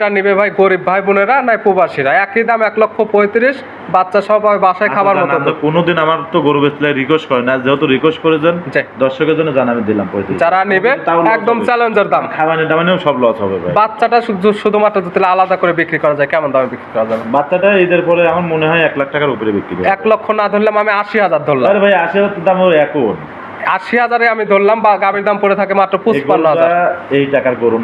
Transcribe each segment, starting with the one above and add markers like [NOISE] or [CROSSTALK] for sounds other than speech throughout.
নিবে ভাই গরিব ভাই বোনেরা নাই প্রবাসীরা? একই দাম এক লক্ষ পঁয়ত্রিশ বাচ্চা সবাই বাসায় খাবার মতো আচ্ছা, কোনোদিন আমার তো গরু বেচলে রিকোয়েস্ট করে না। যেহেতু রিকোয়েস্ট করেছেন। দর্শকের জন্য জানাবে দিলাম পঁয়ত্রিশ। যারা নেবে একদম চ্যালেঞ্জের দাম। খাওয়ানি দামানিও সব লস হবে ভাই। বাচ্চাটা শুধু শুধুমাত্র যদি আলাদা করে বিক্রি করা যায় কেমন দামে বিক্রি করা যাবে? বাচ্চাটা ঈদের পরে আমার মনে হয় এক লাখ টাকার উপরে বিক্রি এক লক্ষ না ধরলাম আমি আশি হাজার ধরলাম। আরে ভাই আশি হাজার দাম এখন আশি হাজারে আমি ধরলাম বা গাভীর দাম পড়ে থাকে মাত্র পঁচপান্ন হাজার। এই টাকার গরু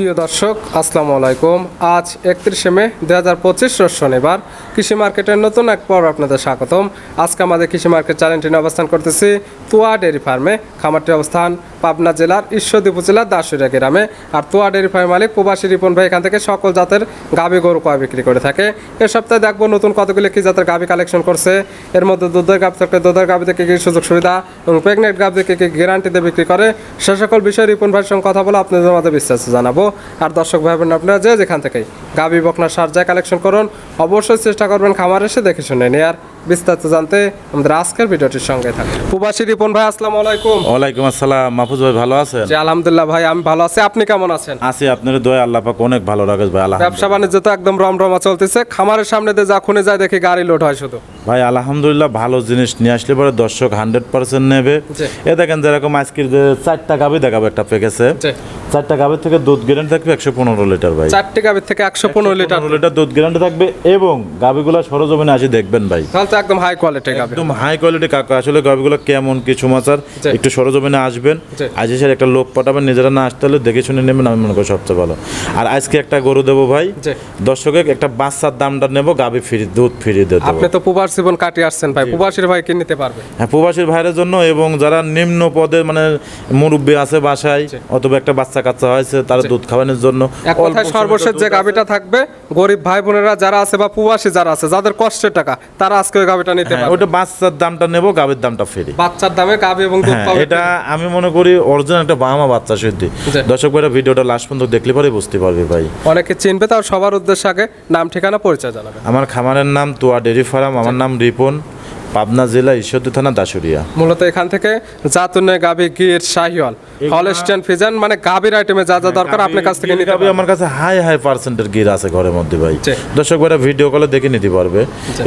প্রিয় দর্শক, আসসালামু আলাইকুম। আজ একত্রিশে মে দু হাজার পঁচিশ শনিবার। কৃষি মার্কেটের নতুন এক পর্ব আপনাদের স্বাগতম। আজকে আমাদের কৃষি মার্কেট চ্যানেলটি অবস্থান করতেছি তুয়া ডেয়ারি ফার্মে। খামারটির অবস্থান পাবনা জেলার ঈশ্বরদী উপজেলার দাসুরিয়া গ্রামে। আর তুয়া ডেয়ারি ফার্ম মালিক প্রবাসী রিপন ভাই এখান থেকে সকল জাতের গাভী গরু কয় বিক্রি করে থাকে। এ সপ্তাহে দেখব নতুন কতগুলি কি জাতের গাভী কালেকশন করছে। এর মধ্যে দুধের গাভ থাকলে দুধের গাভী থেকে কী সুযোগ সুবিধা এবং প্রেগনেন্ট গাভ থেকে কি গ্যারান্টিতে বিক্রি করে, সে সকল বিষয়ে রিপন ভাইয়ের সঙ্গে কথা বলে আপনাদের মাঝে বিশ্বাস জানাব। আর দর্শক ভাই বোন আপনারা যে যেখান থেকেই গাভী বকনা সার যায় কালেকশন করুন, অবশ্যই চেষ্টা করবেন খামার এসে দেখে শুনে নিয়ে আর বিস্তারিত জানতে আমাদের আজকের ভিডিওটির সঙ্গে থাকুন। প্রবাসী রিপন ভাই আসসালামু আলাইকুম। ওয়ালাইকুম আসসালাম। মাহফুজ ভাই ভালো আছেন? জি আলহামদুলিল্লাহ ভাই আমি ভালো আছি। আপনি কেমন আছেন? আছি আপনার দয়া আল্লাহ পাক অনেক ভালো রাখে ভাই আল্লাহ ব্যবসা বাণিজ্য তো একদম রমরমা চলতেছে। খামারের সামনে দিয়ে যা খুনে যায় দেখি গাড়ি লোড হয় শুধু। ভাই আলহামদুলিল্লাহ ভালো জিনিস নিয়ে আসলে পরে দর্শক হান্ড্রেড পার্সেন্ট নেবে। এ দেখেন যেরকম আজকের যে চারটা গাবি দেখাবো একটা প্যাকেজে। চারটা গাবির থেকে দুধ গ্যারান্টি থাকবে একশো পনেরো লিটার ভাই। চারটি গাভীর থেকে একশো পনেরো লিটার। লিটার দুধ গ্যারান্টি থাকবে এবং গাবিগুলো সরজমিনে আসি দেখবেন ভাই। তো একদম হাই কোয়ালিটি গাভী। একদম হাই কোয়ালিটি কাকা আসলে গাবিগুলো কেমন কি সমাচার জি। একটু সরজমিনে আসবেন। আজ এসে একটা লোক পাঠাবেন নিজেরা না আসতে হলে দেখে শুনে নেবেন আমি মনে করি সবচেয়ে ভালো। আর আজকে একটা গরু দেবো ভাই। দর্শকের একটা বাচ্চার দামটা নেব গাবি ফ্রি দুধ ফ্রি দেবো। আপনি তো প্রবাস জীবন কাটিয়ে আসছেন ভাই প্রবাসীর ভাই কি নিতে পারবে? হ্যাঁ প্রবাসীর ভাইয়ের জন্য এবং যারা নিম্ন পদের মানে মুরব্বী আছে বাসায় অথবা একটা বাচ্চা কাচ্চা হয়েছে তারা দুধ খাওয়ানোর জন্য এক কথায় সর্বশেষ যে গাভীটা থাকবে গরিব ভাই বোনেরা যারা আছে বা প্রবাসী যারা আছে যাদের কষ্টের টাকা তারা আজকে নিতে হ্যাঁ, ওটা বাচ্চার দামটা নেব গাবের দামটা ফ্রি। বাচ্চার দামে গাবে এবং দুধ হ্যাঁ পাবে। এটা আমি মনে করি অরিজিনাল একটা বাহামা বাচ্চা সিদ্ধি। দর্শক ভাইরা ভিডিওটা লাস্ট পর্যন্ত দেখলে পরে বুঝতে পারবে ভাই। অনেকে চিনবে তার সবার উদ্দেশ্যে আগে নাম ঠিকানা পরিচয় জানাবে। আমার খামারের নাম তোয়া ডেরি ফার্ম আমার নাম রিপন। পাবনা জেলা ঈশ্বরদী থানা দাসুরিয়া মূলত এখান থেকে জাতুনে গাভী গির শাহিওয়াল হলস্টেন ফিজান মানে গাভীর আইটেমে যা যা দরকার আপনার কাছ থেকে নিতে গাবি পারবে আমার কাছে হাই হাই পার্সেন্টের গির আছে ঘরের মধ্যে ভাই। দর্শক ভাইরা ভিডিও কলে দেখে নিতে পারবে।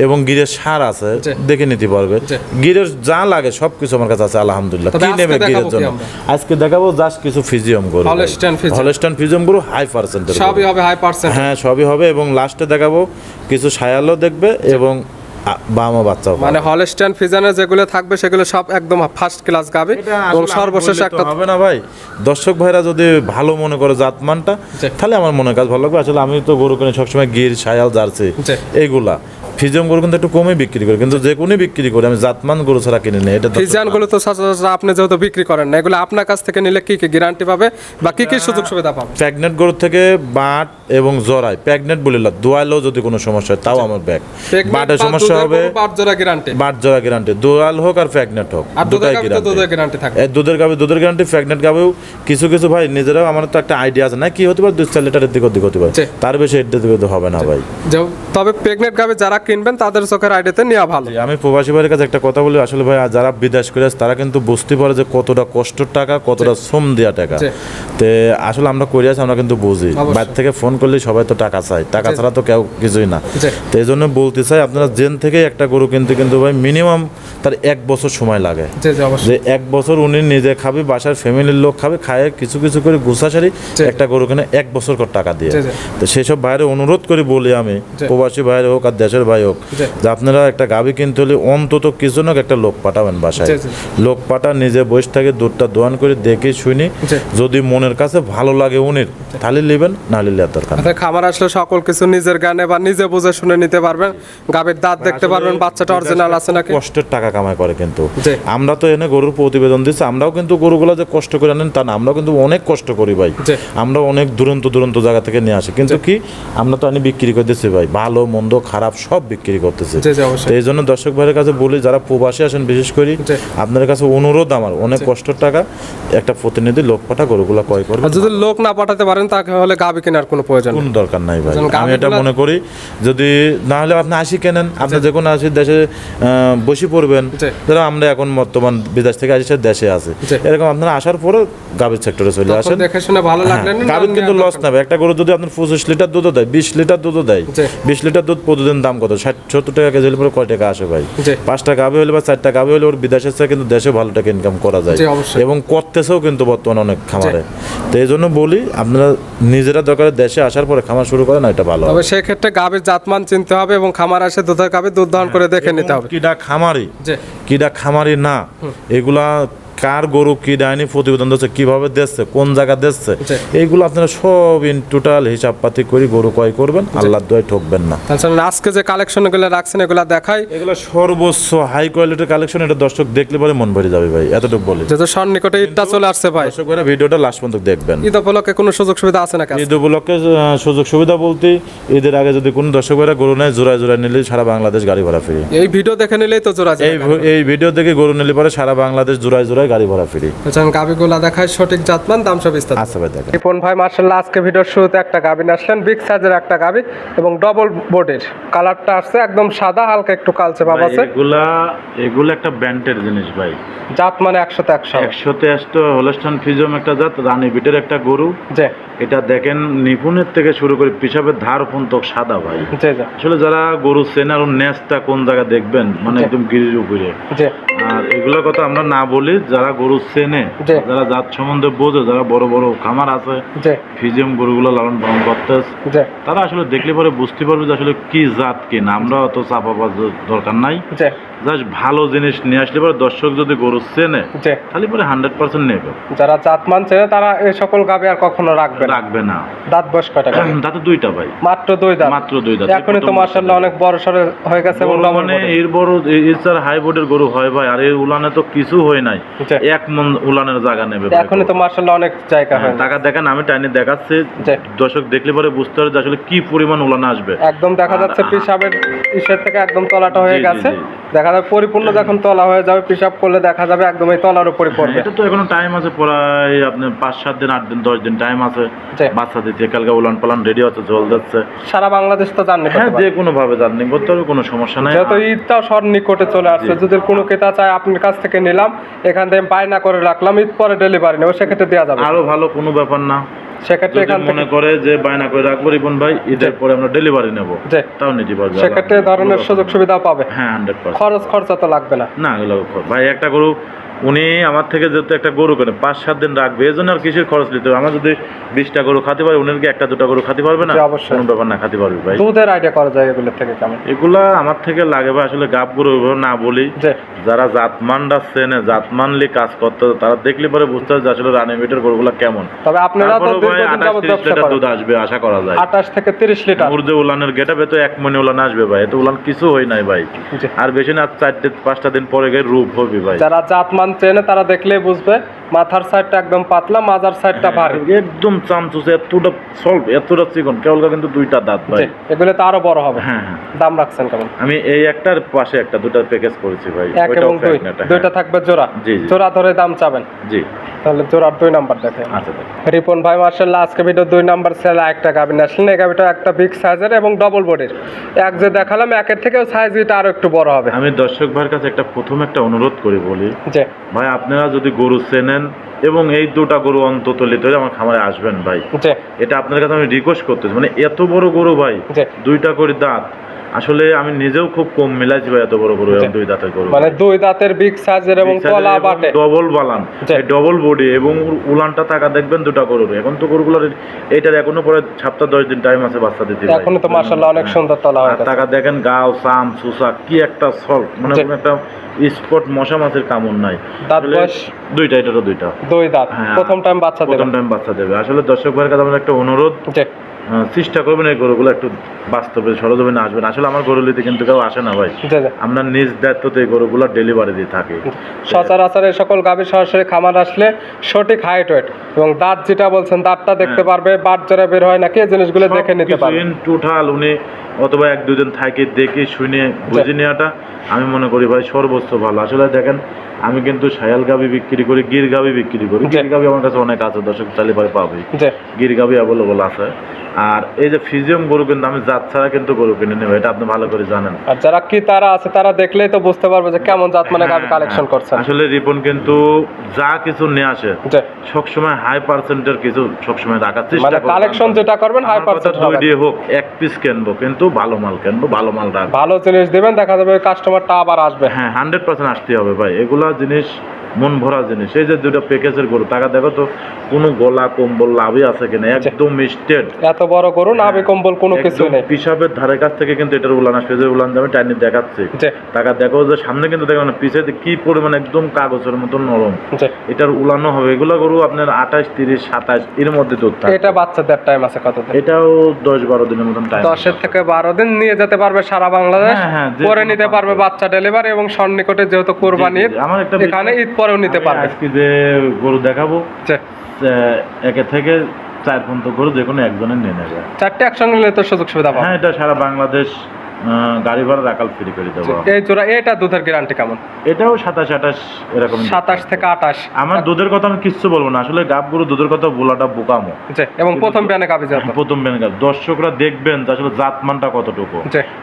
এবং গিরের সার আছে দেখে নিতে পারবে। গিরের যা লাগে সব কিছু আমার কাছে আছে আলহামদুলিল্লাহ। কি নেবে গিরের জন্য? আজকে দেখাবো জাস্ট কিছু ফিজিয়াম গরু। Holstein Friesian। Holstein ফিজিয়াম। গরু হাই পার্সেন্টের সবই হবে হাই পার্সেন্ট হ্যাঁ সবই হবে এবং লাস্টে দেখাবো কিছু সায়ালও দেখবে এবং বামা বাচ্চা। মানে হলস্টেন ফিজানের যেগুলো থাকবে সেগুলো সব একদম ফার্স্ট ক্লাস গাবে এবং সর্বশেষ একটা হবে না ভাই দর্শক ভাইরা যদি ভালো মনে করে জাতমানটা। তাহলে আমার মনে কাজ ভালো লাগবে আসলে আমি তো গরু কিনে সবসময় গির সায়াল জার্সি। এইগুলা ফিজিয়াম গরু কিন্তু একটু কমই বিক্রি করি কিন্তু যে কোনো বিক্রি করি আমি জাতমান গরু ছাড়া কিনে নেই এটা ফিজানগুলো তো সচরাচর আপনি যেহেতু বিক্রি করেন না এগুলো আপনার কাছ থেকে নিলে কি কি গ্যারান্টি পাবে বা কি কি সুযোগ সুবিধা পাবে? প্রেগনেন্ট গরু থেকে বাট এবং জরাই প্রেগনেন্ট বলিল দোয়ালেও যদি কোনো সমস্যা হয় তাও আমার ব্যাগ বাটের সমস্যা হবে বাট জোড়া গ্যারান্টি বাট জরা গ্যারান্টি দোয়াল হোক আর প্রেগনেন্ট হোক আর দুধের দুটাই গ্যারান্টি থাকে। দুধের গাবে দুধের গ্যারান্টি প্রেগনেন্ট গাবেও কিছু কিছু ভাই নিজেরাও আমার তো একটা আইডিয়া আছে না কি হতে পারে দুই চার লিটারের দিকে ওদিক হতে পারে। তার বেশি দিকে হবে না ভাই। তবে প্রেগনেন্ট গাভী যারা কিনবেন তাদের চোখের আইডিতে নেওয়া ভালো। আমি প্রবাসী ভাইয়ের কাছে একটা কথা বলি আসলে ভাই যারা বিদেশ করে তারা কিন্তু বুঝতে পারে যে কতটা কষ্টের টাকা কতটা শ্রম দেওয়া টাকা। তে আসলে আমরা করে আছি আমরা কিন্তু বুঝি। বাইরে থেকে ফোন করলে সবাই তো টাকা চাই টাকা ছাড়া তো কেউ কিছুই না। তো এই জন্য বলতে চাই আপনারা জেন থেকে একটা গরু কিনতে কিন্তু ভাই মিনিমাম তার এক বছর সময় লাগে। যে এক বছর উনি নিজে খাবে বাসার ফ্যামিলির লোক খাবে খায় কিছু কিছু করে গুছাশারি জি। একটা গরু কিনে এক বছর করে টাকা দিয়ে। তো সেসব বাইরে অনুরোধ করে বলি আমি প্রবাসী বাইরে হোক আর দেশের বাইরে যাই হোক যে আপনারা একটা গাভী কিনতে হলে অন্তত কিছু না একটা লোক পাঠাবেন বাসায়। লোক পাঠা নিজে বসে থাকে দুধটা দোয়ান করে দেখে শুনি। যদি মনের কাছে ভালো লাগে উনির তাহলে নেবেন না নিলে আর দরকার। অর্থাৎ খামার আসলে সকল কিছু নিজের গানে বা নিজে বুঝে শুনে নিতে পারবেন। গাভীর দাঁত দেখতে পারবেন বাচ্চাটা অরিজিনাল আছে নাকি? কষ্টের টাকা কামাই করে কিন্তু। আমরা তো এনে গরুর প্রতিবেদন দিচ্ছি আমরাও কিন্তু গরুগুলো যে কষ্ট করে আনেন তা না আমরাও কিন্তু অনেক কষ্ট করি ভাই। আমরা অনেক দুরন্ত দুরন্ত জায়গা থেকে নিয়ে আসি। কিন্তু কি আমরা তো আনি বিক্রি করতেছি ভাই। ভালো মন্দ খারাপ সব বিক্রি করতেছি। তো এই জন্য দর্শক ভাইয়ের কাছে বলি যারা প্রবাসী আসেন বিশেষ করে। আপনার কাছে অনুরোধ আমার অনেক কষ্টের টাকা একটা প্রতিনিধি লোক পাঠা গরুগুলা ক্রয় করবে। যদি লোক না পাঠাতে পারেন তাহলে গাভী কেনার কোনো প্রয়োজন কোনো দরকার নাই ভাই। আমি এটা মনে করি যদি না হলে আপনি আসি কেনেন আপনি যে কোনো আসি দেশে বসে পড়বেন ধরো আমরা এখন বর্তমান বিদেশ থেকে আসি দেশে আছে। এরকম আপনারা আসার পরে গাভীর সেক্টরে চলে আসেন। দেখে শুনে ভালো লাগলে নিন, গাভীর কিন্তু লস নেবে একটা গরু যদি আপনার পঁচিশ লিটার দুধও দেয় বিশ লিটার দুধও দেয়। বিশ লিটার দুধ প্রতিদিন দাম কত? ষাট সত্তর টাকা কেজি হলে পরে কয় টাকা আসে ভাই? জি। পাঁচটা গাভী হলে বা চারটা গাভী হলে ওর বিদেশের চেয়ে কিন্তু দেশে ভালো টাকা ইনকাম করা যায়। এবং করতেছেও কিন্তু বর্তমানে অনেক খামারে। তো এই জন্য বলি আপনারা নিজেরা দরকারে দেশে আসার পরে খামার শুরু করেন এটা ভালো হবে। তবে সেক্ষেত্রে গাভীর জাতমান চিনতে হবে এবং খামার আসে দুধের গাভী দুধ দহন করে দেখে নিতে হবে। কিডা খামারি জি। কিডা খামারি না এগুলা কার গরু কি ডাইনি প্রতিবেদন দিচ্ছে কীভাবে দিচ্ছে কোন জায়গা দিচ্ছে জি। এইগুলো আপনারা সব ইন টোটাল হিসাব পাতি করে গরু ক্রয় করবেন আল্লাহ দয় ঠকবেন না। তাছাড়া আজকে যে কালেকশনগুলো রাখছেন এগুলা দেখাই। এগুলো সর্বোচ্চ হাই কোয়ালিটির কালেকশন এটা দর্শক দেখলে পরে মন ভরে যাবে ভাই এতটুকু বলি। যেহেতু সন্নিকটে ঈদটা চলে আসছে ভাই। দর্শক ভাইরা ভিডিওটা লাস্ট পর্যন্ত দেখবেন। ঈদ উপলক্ষে কোনো সুযোগ সুবিধা আছে নাকি ঈদ উপলক্ষে সুযোগ সুবিধা বলতে ঈদের আগে যদি কোনো দর্শক ভাইরা গরু নেয় জোড়ায় জোড়ায় নিলে সারা বাংলাদেশ গাড়ি ভাড়া ফ্রি এই ভিডিও দেখে নিলেই তো জোড়া এই এই ভিডিও দেখে গরু নিলে পরে সারা বাংলাদেশ জোড়ায় জোড়ায় গাড়ি ভাড়া ফ্রি। যাচ্ছেন গাভীগুলা দেখায় সঠিক জাতমান দাম সব বিস্তার আচ্ছা ভাই দেখেন। রিপন ভাই মার্শাল্লাহ আজকে ভিডিওর শুরুতে একটা নিয়ে আসলেন বিগ সাইজের একটা গাভী এবং ডবল বোর্ডের কালারটা আসছে একদম সাদা হালকা একটু কালচে ভাব আছে। এগুলা এগুলো একটা ব্যান্ডের জিনিস ভাই। জাত মানে একশোতে একশো। একশোতে আসতো হলস্টান ফিজম একটা জাত রানী বিটের একটা গরু। যে এটা দেখেন নিপুণের থেকে শুরু করে পিসাবের ধার পর্যন্ত সাদা ভাই। যে যে আসলে যারা গরু চেনার নেসটা কোন জায়গা দেখবেন মানে একদম গিরির উপরে। যে আর এগুলোর কথা আমরা না বলি যারা গরু চেনে যারা জাত সম্বন্ধে বোঝে যারা বড় বড় খামার আছে ফিজিয়াম গরুগুলো লালন পালন করতে তারা আসলে দেখলে পরে বুঝতে পারবে যে আসলে কি জাত কি না। আমরা অত চাপা দরকার নাই। জাস্ট ভালো জিনিস নিয়ে আসলে পরে দর্শক যদি গরু চেনে তাহলে পরে হান্ড্রেড পার্সেন্ট নেবে। যারা জাতমান চেনে তারা এই সকল গাভী আর কখনো রাখবে রাখবে না। দাঁত বয়স কয়টা? তাতে [CLEARS THROAT] দুইটা ভাই। মাত্র দুই দাঁত। মাত্র দুই দাঁত। এখনই তো মার্শাল্লাহ অনেক বড় সড়ো হয়ে গেছে মানে এর বড় এর হাই বোর্ডের গরু হয় ভাই আর এই উলানে তো কিছু হয় নাই। এক মন উলানের জায়গা নেবে ভাই এখনই তো মার্শাল্লাহ অনেক জায়গা হ্যাঁ, হয় টাকা দেখেন আমি টাইনে দেখাচ্ছি। দর্শক দেখলে পরে বুঝতে পারবে যে আসলে কি পরিমাণ উলান আসবে। একদম দেখা যাচ্ছে পিসাবের ইসের থেকে একদম তলাটা হয়ে গেছে। জি। দেখা যাবে পরিপূর্ণ যখন তলা হয়ে যাবে পেশাব করলে দেখা যাবে একদম এই তলার উপরে পড়বে। এটা তো এখনও টাইম আছে প্রায় আপনার পাঁচ সাত দিন আট দিন দশ দিন টাইম আছে। বাচ্চা দিতে কালকে উলান পালান রেডি আছে জল যাচ্ছে সারা বাংলাদেশ তো জাননি হ্যাঁ যে কোনো ভাবে জার্নি করতে হবে কোনো সমস্যা নাই। যেহেতু ঈদটাও সর নিকটে চলে আসছে যদি কোনো ক্রেতা চায় আপনার কাছ থেকে নিলাম এখান থেকে বায়না করে রাখলাম ঈদ পরে ডেলিভারি নেব সেক্ষেত্রে দেওয়া যাবে। আরও ভালো কোনো ব্যাপার না। সেক্ষেত্রে মনে করে যে বায়না করে রাখব রিপন ভাই ঈদের পরে আমরা ডেলিভারি নেব। তাও নিতে পারবে সেক্ষেত্রে ধরনের সুযোগ সুবিধা পাবে। হ্যাঁ হান্ড্রেড খরচ খরচা তো লাগবে না। না এগুলো ভাই একটা গরু উনি আমার থেকে যেহেতু একটা গরু কেনে পাঁচ সাত দিন রাখবে এই জন্য আর কিসের খরচ নিতে হবে? আমার যদি বিশটা গরু খাতে পারে উনি কি একটা দুটো গরু খাতে পারবে না? অবশ্যই। কোনো ব্যাপার না খাতে পারবে ভাই। দুধের আইডিয়া করা যায় এগুলোর থেকে কেমন? এগুলা আমার থেকে লাগে ভাই আসলে গাব গরু না বলি। যারা জাতমানরা চেনে জাতমানলি কাজ করতে তারা দেখলে পরে বুঝতে হবে যে আসলে রানী মিটের গরুগুলা কেমন। তবে আপনারা তো ব্যবসা লিটার দুধ আসবে আশা করা যায়। আঠাশ থেকে তিরিশ লিটার। মুর্দে উলানের গেটাবে তো এক মনে উলান আসবে ভাই এত উলান কিছু হয় নাই ভাই। আর বেশি না চারটে পাঁচটা দিন পরে গিয়ে রূপ হবে ভাই। যারা জাতমান চেনে তারা দেখলে বুঝবে। মাথার সাইডটা একদম পাতলা মাজার সাইডটা ভারী। একদম চামচুস এতটা সল্ভ এতটা চিকন। কেবল কিন্তু দুইটা দাঁত ভাই। এগুলো তো আরও বড় হবে। হ্যাঁ হ্যাঁ। দাম রাখছেন কেমন? আমি এই একটার পাশে একটা দুটা প্যাকেজ করেছি ভাই। এক এবং দুই। pregnant, হ্যাঁ। দুইটা থাকবে জোড়া। জোড়া ধরে দাম চাবেন? জি। তাহলে জোড়ার দুই নাম্বার দেখেন। আচ্ছা রিপন ভাই মার্শাল্লাহ আজকে ভিডিও দুই নাম্বার সেলে একটা গাবিন আসলেন। এই গাবিটা একটা বিগ সাইজের এবং ডবল বডির এক যে দেখালাম একের থেকেও সাইজ এটা আরও একটু বড় হবে। আমি দর্শক ভাইয়ের কাছে একটা প্রথম একটা অনুরোধ করি বলি। যে ভাই আপনারা যদি গরু চেনেন এবং এই দুটা গরু অন্তত লিতে হলে আমার খামারে আসবেন ভাই। এটা আপনার কাছে আমি রিকোয়েস্ট করতেছি। মানে এত বড় গরু ভাই দুইটা করে দাঁত। আসলে আমি নিজেও খুব কম মিলাইছি ভাই এত বড় গরু দুই দাঁতের গরু। মানে দুই দাঁতের বিগ সাইজের এবং তলা বাটে। ডবল বালান। ডবল বডি এবং উলানটা টাকা দেখবেন দুটা গরুর এখন তো গরুগুলোর এইটার এখনও পরে সপ্তাহ দশ দিন টাইম আছে বাচ্চা দিতে। এখনও তো মাশাআল্লাহ অনেক সুন্দর তলা হয়ে টাকা দেখেন গাও সাম সুসা কি একটা সল মানে একটা স্পট মশা মাছের কামড় নাই। দাঁত বয়স? দুইটা এটারও দুইটা। দুই দাঁত। হ্যাঁ। প্রথম টাইম বাচ্চা দেবে প্রথম টাইম বাচ্চা দেবে। আসলে দর্শক ভাইয়ের কাছে আমার একটা অনুরোধ। চেষ্টা করবেন এই গরুগুলো একটু বাস্তবে সরজমিনে আসবেন। আসলে আমার গরু নিতে কিন্তু কেউ আসে না ভাই। আমরা নিজ দায়িত্বতে এই গরুগুলো ডেলিভারি দিয়ে থাকি। সচরাচর এই সকল গাভী সরাসরি খামার আসলে সঠিক হাইট ওয়েট এবং দাঁত যেটা বলছেন দাঁতটা দেখতে পারবে বাট জোড়া বের হয় নাকি এই জিনিসগুলো দেখে নিতে পারবে। টোটাল উনি অথবা এক দুজন থাকে দেখে শুনে বুঝে নেওয়াটা আমি মনে করি ভাই সর্বোচ্চ ভালো। আসলে দেখেন আমি কিন্তু সায়াল গাবি বিক্রি করি গির গাবি বিক্রি করি। গির গাবি আমার কাছে অনেক আছে দর্শক চালি পাবে গির গাবি অ্যাভেলেবল আছে। আর এই যে ফিজিয়াম গরু কিন্তু আমি জাত ছাড়া কিন্তু গরু কিনে নেব এটা আপনি ভালো করে জানেন। আর যারা কি তারা আছে তারা দেখলেই তো বুঝতে পারবে যে কেমন জাত মানে হ্যাঁ, কালেকশন। করছেন। আসলে রিপন কিন্তু যা কিছু নিয়ে আসে সবসময় হাই পার্সেন্টের কিছু সবসময় রাখার চেষ্টা মানে কালেকশন যেটা করবেন হাই পার্সেন্ট দুই দিয়ে হোক এক পিস কিনবো কিন্তু ভালো মাল কিনবো ভালো মাল রাখব। ভালো জিনিস দিবেন দেখা যাবে কাস্টমারটা আবার আসবে। হ্যাঁ হান্ড্রেড পার্সেন্ট আসতে হবে ভাই। এগুলা জিনিস মন ভরা জিনিস। এই যে দুটো প্যাকেজের গরু টাকা দেখো তো কোনো গলা কম্বল লাভই আছে কিনা একদম স্টেট এত বড় গরু না আবি কম্বল কোনো কিছু নেই। পিসাবের ধারে কাছ থেকে কিন্তু এটার উলান আসবে যে উলান আমি টাইনি দেখাচ্ছি। টাকা দেখো যে সামনে কিন্তু দেখো না পিছে কি পরিমাণ একদম কাগজের মতো নরম। এটার উলানো হবে। এগুলো গরু আপনার আঠাশ তিরিশ সাতাশ এর মধ্যে দুধ এটা বাচ্চাদের টাইম আছে কতদিন? এটাও দশ বারো দিনের মতন টাইম দশের থেকে বারো দিন নিয়ে যেতে পারবে সারা বাংলাদেশ। হ্যাঁ, হ্যাঁ, পরে নিতে পারবে বাচ্চা ডেলিভারি এবং সন্নিকটে যেহেতু কোরবানি আমার একটা এখানে ঈদ পরেও নিতে পারবে। আজকে যে গরু দেখাবো। একে থেকে চার পর্যন্ত গরু যে কোনো একজনের নিয়ে নেবে। চারটে একসঙ্গে নিলে তো সুযোগ সুবিধা পাবে। হ্যাঁ এটা সারা বাংলাদেশ গাড়ি ভাড়া রাখাল ফ্রি করে দেবো। এই জোড়া এটা দুধের গ্যারান্টি কেমন? এটাও সাতাশ আঠাশ এরকম সাতাশ থেকে আঠাশ। আমার দুধের কথা আমি কিচ্ছু বলব না। আসলে গাব গরু দুধের কথা বলাটা বোকামো। এবং প্রথম বিয়ানে প্রথম গাব। দর্শকরা দেখবেন আসলে জাতমানটা কতটুকু।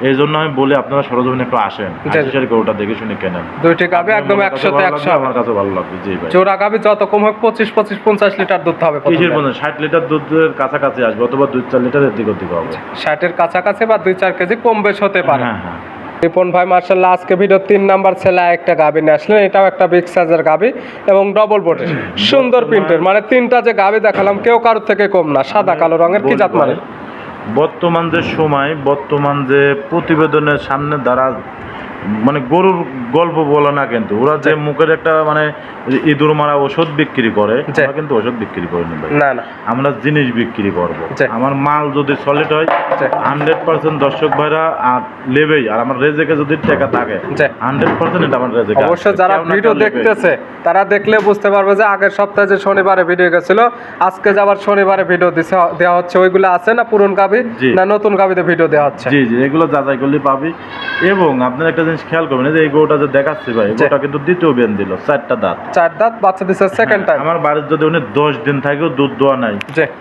এই জন্য আমি বলি আপনারা সরজমিনে একটু আসেন। সারি দেখে শুনে কেনেন। দুইটি একদম আমার কাছে একশোতে একশো। আমার কাছে ভালো লাগবে। জি ভাই। গাভি যত কম হোক পঁচিশ পঁচিশ পঞ্চাশ লিটার দুধ হবে বিয়ানে। মধ্যে ষাট লিটার দুধের কাছাকাছি আসবে অথবা দুই চার লিটারের দিক ওদিক হবে। ষাটের কাছাকাছি বা দুই চার কেজি কম বেশ হতে পারে। হ্যাঁ হ্যাঁ। রিপন ভাই মার্শাল্লাহ আজকে ভিডিও তিন নাম্বার ছেলে একটা গাবি নিয়ে আসলেন। এটাও একটা বিগ সাইজের গাবি এবং ডবল বোর্ডের সুন্দর প্রিন্টের। মানে তিনটা যে গাবি দেখালাম কেউ কারোর থেকে কম না। সাদা কালো রঙের কি জাত মানে? বর্তমান যে সময় বর্তমান যে প্রতিবেদনের সামনে দ্বারা মানে গরুর গল্প বলে না কিন্তু। ওরা যে মুখের একটা মানে ইঁদুর মারা ওষুধ বিক্রি করে। আমরা কিন্তু ওষুধ বিক্রি করি না না আমরা জিনিস বিক্রি করব। আমার মাল যদি সলিড হয় হান্ড্রেড পার্সেন্ট দর্শক ভাইরা আর লেবেই আর আমার রেজেকে যদি টাকা থাকে হান্ড্রেড পার্সেন্ট এটা আমার রেজেকে অবশ্য যারা ভিডিও দেখতেছে তারা দেখলে বুঝতে পারবে যে আগের সপ্তাহে যে শনিবারে ভিডিও গেছিল আজকে যে আবার শনিবারে ভিডিও দিছে দেওয়া হচ্ছে। ওইগুলো আছে না পুরন জি। না নতুন গাভিতে ভিডিও দেওয়া হচ্ছে? জি জি এগুলো যাচাই করলে পাবি। এবং আপনার একটা জিনিস খেয়াল করবেন এই যে এই গরুটা যে দেখাচ্ছি ভাই গরুটা কিন্তু দ্বিতীয় বেন দিল চারটা দাঁত। চার দাঁত বাচ্চা দিচ্ছে সেকেন্ড টাইম আমার বাড়ির যদি উনি দশ দিন থাকেও দুধ দোয়া নাই।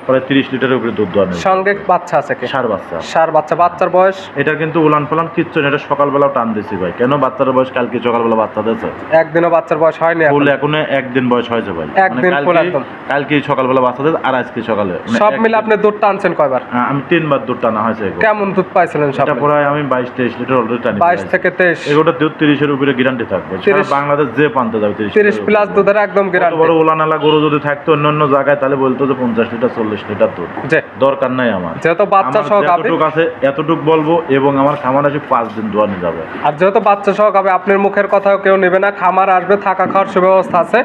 প্রায় তিরিশ লিটারের উপরে দুধ দোয়া নেই। সঙ্গে বাচ্চা আছে সার বাচ্চা। সার বাচ্চা বাচ্চার বয়স? এটা কিন্তু উলান পালান কিচ্ছু না এটা সকালবেলাও টান দিছি ভাই। কেন বাচ্চার বয়স কালকে সকালবেলা বাচ্চা দিয়েছে? একদিনও বাচ্চার বয়স হয়নি। ফুল এখন একদিন বয়স হয়েছে ভাই। একদিন মানে কালকে একদম। কালকে সকালবেলা বাচ্চা দিয়েছে আর আজকে সকালে। মানে সব মিলে আপনি দুধ টানছেন কয়বার? আমি তিনবার দুধ টানা হয়েছে কেমন দুধ পাইছিলেন সব এটা প্রায় আমি বাইশ তেইশ লিটার অলরেডি টানি বাইশ থেকে তেইশ এগুলোটা দুধ তিরিশের উপরে গ্যারান্টি থাকবে। বাংলাদেশ যে পান্তে যাবে তিরিশ তিরিশ প্লাস দুধের একদম গ্যারান্টি বড় উলানালা গরু যদি থাকতো অন্য অন্য জায়গায় তাহলে বলতো যে পঞ্চাশ লিটার চল্লিশ লিটার দুধ। দরকার নাই আমার। যেহেতু বাচ্চা সহ আছে এতটুক বলব এবং আমার খামার আছে পাঁচ দিন দোয়ানি যাবে। আর যেহেতু বাচ্চা সহ হবে আপনার মুখের কথা কেউ নেবে না খামার আসবে থাকা খাওয়ার সুব্যবস্থা আছে।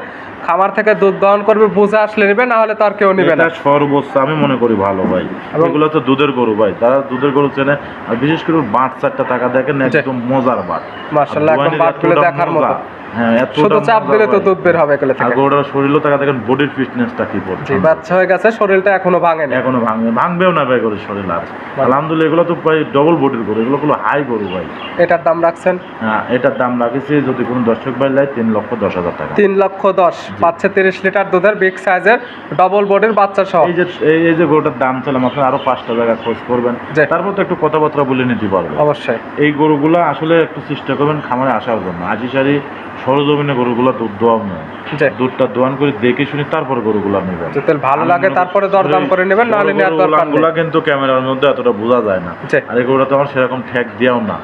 খামার থেকে দুধ দহন করবে বুঝে আসলে নেবে না হলে তো আর কেউ নেবে না। সর্বোচ্চ আমি মনে করি ভালো ভাই। এগুলো তো দুধের গরু ভাই। তারা দুধের গরু চেনে আর বিশেষ করে বাট চারটা টাকা দেখেন একদম মজার বাট মার্শাল্লাহ একদম বাটগুলো দেখার মতো। হ্যাঁ শুধু চাপ দিলে তো দুধ বের হবে থেকে। শরীরও দেখেন বডির ফিটনেসটা কি পড়ছে বাচ্চা হয়ে গেছে শরীরটা এখনও এখনও ভাঙবে ভাঙবেও না ভাই শরীর আর। আলহামদুলিল্লাহ এগুলো তো প্রায় ডবল বডির গরু এগুলো হলো হাই গরু ভাই। এটার দাম রাখছেন? হ্যাঁ এটার দাম রাখেছি যদি কোনো দর্শক ভাই লাই তিন লক্ষ দশ হাজার টাকা। তিন লক্ষ দশ পাচ্ছে তিরিশ লিটার দুধের বিগ সাইজের ডবল বডির বাচ্চা সহ। এই যে এই- যে গরুটার দাম ছিলাম আপনার আরও পাঁচটা জায়গা খোঁজ করবেন। তারপর তো একটু কথাবার্তা বলে নিতে পারবেন অবশ্যই। এই গরুগুলো আসলে একটু চেষ্টা করবেন খামারে আসার জন্য। আজি সারি সরজমিনে গরুগুলা দুধ দোয়াও নয় জি। দুধটা দোয়ান করে দেখে শুনে তারপর গরুগুলা নেবেন। যদি ভালো লাগে তারপরে দরদাম করে নেবেন নাহলে নেওয়ার দরকার নেই। কিন্তু ক্যামেরার মধ্যে এতটা বোঝা যায় না। আর এই গরুটা তো আমার সেরকম ঠেক দিয়াও না।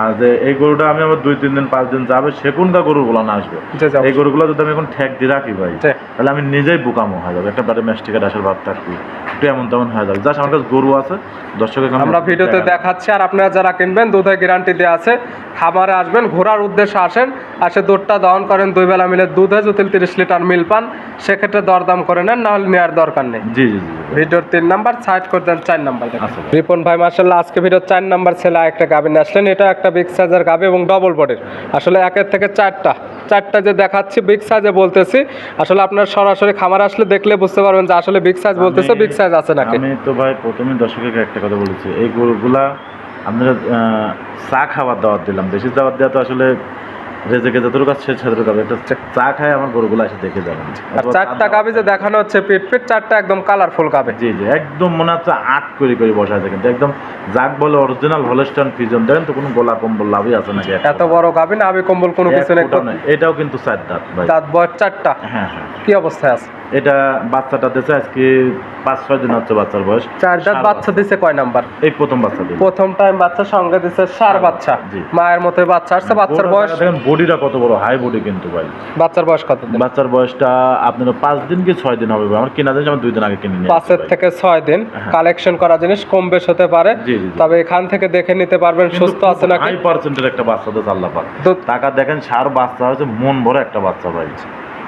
আর যে এই গরুটা আমি আমার দুই তিন দিন পাঁচ দিন যাবে সে কোনটা গরুগুলো না আসবে। এই গরুগুলো যদি আমি এখন ঠেক দিয়ে রাখি ভাই তাহলে আমি নিজেই বোকামো হয়ে যাবে। একটা বারে ম্যাস্টিকের আসার ভাব থাকবি একটু এমন তেমন হয়ে যাবে। জাস্ট আমার কাছে গরু আছে দর্শকের আমরা ভিডিওতে দেখাচ্ছি আর আপনারা যারা কিনবেন দুধের গ্যারান্টি দেওয়া আছে খামারে আসবেন ঘোরার উদ্দেশ্যে আসেন আসে দুধটা দহন করেন দুই বেলা মিলে দুধে যদি তিরিশ লিটার মিল পান সেক্ষেত্রে দরদাম করে নেন নাহলে নেওয়ার দরকার নেই। জি জি ভিডিওর তিন নাম্বার সাইড করে দেন চার নাম্বার। রিপন ভাই মার্শাল্লাহ আজকে ভিডিওর চার নাম্বার ছেলে একটা গাবি নিয়ে আসলেন। এটা একটা বিগ সাইজের গাবি এবং ডবল বডির আসলে একের থেকে চারটা। চারটা যে দেখাচ্ছি বিগ সাইজে বলতেছি আসলে আপনার সরাসরি খামার আসলে দেখলে বুঝতে পারবেন যে আসলে বিগ সাইজ বলতেছে বিগ সাইজ আছে নাকি। আমি তো ভাই প্রথমে দর্শকের একটা কথা বলেছি। এই গরুগুলা আপনারা চা খাবার দাওয়াত দিলাম। বেশি দাওয়াত দেওয়া তো আসলে রেজেকে যতটুকু সে সেতটুকু একটা চা খায় আমার গরুগুলো এসে দেখে যাবেন চারটা গাবি যে দেখানো হচ্ছে পিট পিট চারটা একদম কালারফুল গাবে জি জি একদম মনে হচ্ছে আট করে করে বসা আছে কিন্তু একদম যাক বলে অরিজিনাল হলস্টান ফিজন দেখেন তো কোনো গোলা কম্বল লাভই আছে নাকি এত বড় গাবি না আবি কম্বল কোনো কিছু নেই এটাও কিন্তু চার দাঁত ভাই। দাঁত বয়স চারটা। হ্যাঁ হ্যাঁ। কি অবস্থায় আছে? এটা বাচ্চাটা দিয়েছে আজকে পাঁচ ছয় দিন হচ্ছে বাচ্চার বয়স। চার দাঁত বাচ্চা দিছে কয় নাম্বার? এই প্রথম বাচ্চা প্রথম টাইম বাচ্চা সঙ্গে দিছে সার বাচ্চা। মায়ের মতো বাচ্চা আসছে বাচ্চার বয়স বডিটা কত বড়? হাই বডি কিন্তু ভাই। বাচ্চার বয়স কত দিন? বাচ্চার বয়সটা আপনার পাঁচ দিন কি ছয় দিন হবে আমার কেনা জিনিস আমার দুই দিন আগে কিনে নিয়ে পাঁচের থেকে ছয় দিন। হ্যাঁ। কালেকশন করা জিনিস কম বেশ হতে পারে। তবে এখান থেকে দেখে নিতে পারবেন সুস্থ আছে নাকি? হাই পার্সেন্টের একটা বাচ্চা তো আল্লাহ পাক। তো টাকা দেখেন সার বাচ্চা হয়েছে মন ভরে একটা বাচ্চা ভাই।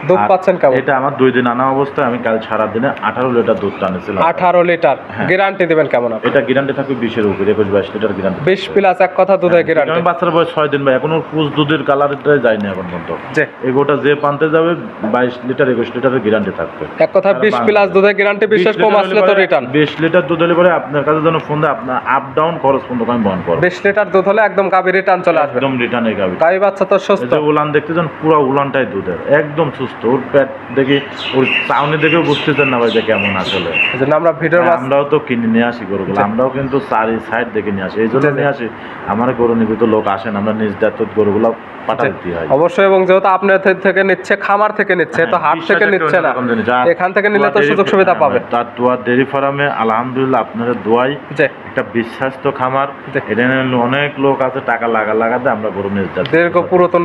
দুধ পাচ্ছেন কেমন? এটা আমার দুই দিন আনা অবস্থায় আমি কাল সারা দিনে আঠারো লিটার দুধ টানেছিলাম আঠারো লিটার। গ্যারান্টি দিবেন কেমন আপনি এটা গ্যারান্টি থাকবে বিশের উপরে একুশ বাইশ লিটার গ্যারান্টি বিশ প্লাস এক কথা দুধের গ্যারান্টি আমি বাচ্চার বয়স ছয় দিন ভাই এখনও পুষ দুধের কালারটাই যায়নি এখন পর্যন্ত। যে এগোটা যে পান্তে যাবে বাইশ লিটার একুশ লিটারের গ্যারান্টি থাকবে। এক কথা বিশ প্লাস দুধের গ্যারান্টি বিশেষ কম আসলে তো রিটার্ন বিশ লিটার দুধ হলে পরে আপনার কাছে যেন ফোন দেয় আপনার আপ ডাউন খরচ পর্যন্ত আমি বন্ধ করব। বিশ লিটার দুধ হলে একদম গাভি রিটার্ন চলে আসবে। একদম রিটার্ন এই গাবি গাভি বাচ্চা তো সুস্থ। এই উলান দেখতেছেন পুরো উলানটাই দুধের একদম সুস্থ। ওর প্যাট দেখে ওর চাউনি দেখেও বুঝতেছেন না ভাই যে কেমন আসলে। আমরা ভিডিওর হ্যাঁ, আমরাও তো কিনে নিয়ে আসি গরুগুলো। জি। আমরাও কিন্তু চারি সাইড দেখে নিয়ে আসি। এই জন্য জি। নিয়ে আসি। আমার গরু নিবিত লোক আসেন আমরা নিজ দায়িত্ব গরুগুলো অবশ্যই। এবং যেহেতু আপনার থেকে নিচ্ছে খামার থেকে নিচ্ছে তো হ্যাঁ, হাট থেকে নিচ্ছে না। এখান থেকে নিলে তো সুযোগ সুবিধা হ্যাঁ, পাবে। ডেরি ফার্মে আলহামদুলিল্লাহ আপনাদের দোয়াই একটা বিশ্বাস্ত খামার। এটা অনেক লোক আছে টাকা লাগা লাগাতে আমরা গরু নিজ দায়িত্ব দীর্ঘ পুরাতন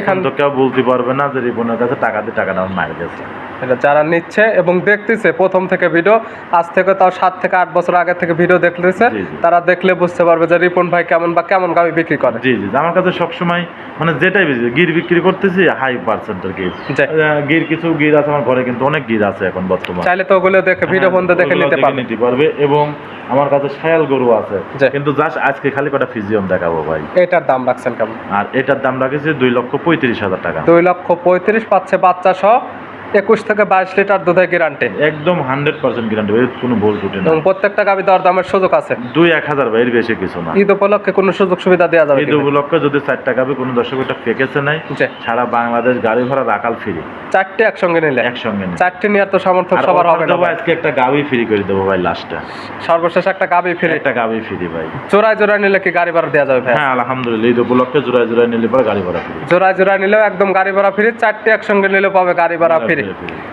এখান পর্যন্ত কেউ বলতে পারবে না যে রিপনের কাছে টাকা দিয়ে টাকা নেওয়ার গেছে। এটা যারা নিচ্ছে এবং দেখতেছে প্রথম থেকে ভিডিও আজ থেকে তাও সাত থেকে আট বছর আগে থেকে ভিডিও দেখতেছে। তারা দেখলে বুঝতে পারবে যে রিপন ভাই কেমন বা কেমন গাবি বিক্রি করে। জি জি। আমার কাছে সবসময় মানে যেটাই বেশি গির বিক্রি করতেছি হাই পার্সেন্টের গির। গির কিছু গির আছে আমার ঘরে কিন্তু অনেক গির আছে এখন বর্তমানে। চাইলে তো ওগুলো দেখে ভিডিও হ্যাঁ, বন্ধ দেখে নিতে পারবে। নিতে পারবে এবং আমার কাছে শায়াল গরু আছে। কিন্তু জাস্ট আজকে খালি কটা ফিজিয়াম দেখাবো ভাই। এটার দাম রাখছেন কেমন? আর এটার দাম রাখেছি দুই লক্ষ পঁয়ত্রিশ হাজার টাকা। দুই লক্ষ পঁয়ত্রিশ পাচ্ছে বাচ্চা সহ। একুশ থেকে বাইশ লিটার দুধের গ্যারান্টি একদম হান্ড্রেড পার্সেন্ট গ্যারান্টি ভাই কোনো ভুল টুটে না এবং প্রত্যেকটা গাবি দর দামের সুযোগ আছে। দুই এক হাজার ভাই এর বেশি কিছু না। ঈদ উপলক্ষে কোনো সুযোগ সুবিধা দেওয়া যাবে কিনা? উপলক্ষে যদি চার টাকা কোনো দর্শক একটা ফেকেছে নাই সারা বাংলাদেশ গাড়ি ভাড়া রাখাল ফ্রি চারটে একসঙ্গে নিলে? একসঙ্গে নিয়ে। চারটে নেওয়ার তো সামর্থ্য সবার হবে না আজকে একটা গাবি ফ্রি করে দেবো ভাই লাস্টে সর্বশেষ একটা গাবি ফিরে একটা গাবি ফ্রি ভাই। জোড়ায় জোড়ায় নিলে কি গাড়ি ভাড়া দেওয়া যাবে ভাই? হ্যাঁ আলহামদুলিল্লাহ ঈদ উপলক্ষে জোড়ায় জোড়ায় নিলে পরে গাড়ি ভাড়া ফ্রি জোড়ায় জোড়ায় নিলেও একদম গাড়ি ভাড়া ফ্রি চারটে একসঙ্গে নিলে পাবে গাড়ি ভাড়া ফ্রি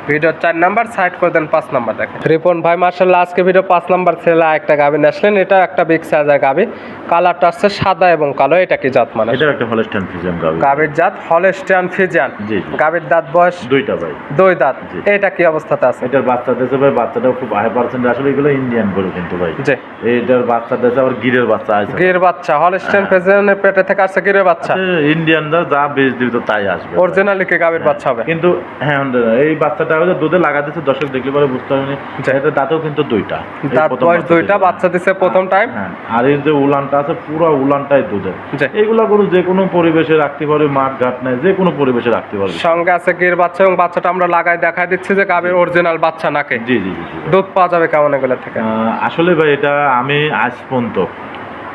ভিডিওর চার নাম্বার সাইড করে দেন পাঁচ নাম্বার দেখেন। রিপন ভাই মার্শাল্লাহ আজকে ভিডিও পাঁচ নাম্বার ছেলে একটা গাবি নিয়ে আসলেন। এটা একটা বিগ সাইজের গাবি। কালারটা আসছে সাদা এবং কালো। এটা কি জাত মানে? এটা একটা হলস্টাইন ফ্রিজিয়াম গাবি। গাবির জাত হলেস্টিয়ান ফিজিয়ান জি জি। দাঁত বয়স? দুইটা ভাই। দুই দাঁত। এটা কি অবস্থাতে আছে? এটার বাচ্চা দেশে ভাই বাচ্চাটাও খুব হাই পার্সেন্ট আসলে এগুলো ইন্ডিয়ান গরু কিন্তু ভাই। যে এইটার বাচ্চা দেশে আবার গিরের বাচ্চা আছে। গির বাচ্চা। হলেস্টিয়ান হ্যাঁ। ফিজিয়ানের পেটে থেকে আসছে গিরের বাচ্চা। ইন্ডিয়ানরা যা বেচ দিবে তো তাই আসবে। অরিজিনালি কি গাবির বাচ্চা হবে? কিন্তু হ্যাঁ এই বাচ্চাটা হচ্ছে দুধে লাগা দিচ্ছে দর্শক দেখলে পরে বুঝতে পারবেন। এটা দাঁতও কিন্তু দুইটা। দাঁত বয়স দুইটা বাচ্চা দিছে প্রথম টাইম হ্যাঁ আর এই যে উলানটা আছে পুরো উলানটাই দুধের। এইগুলা গরু যে কোনো পরিবেশে রাখতে পারবে মাঠ ঘাট নাই যে কোনো পরিবেশে রাখতে পারবে। সঙ্গে আছে গির বাচ্চা এবং বাচ্চাটা আমরা লাগাই দেখাই দিচ্ছি যে গাবির অরিজিনাল বাচ্চা নাকি। জি জি দুধ পাওয়া যাবে কেমন এগুলো থেকে? আসলে ভাই এটা আমি আজ পর্যন্ত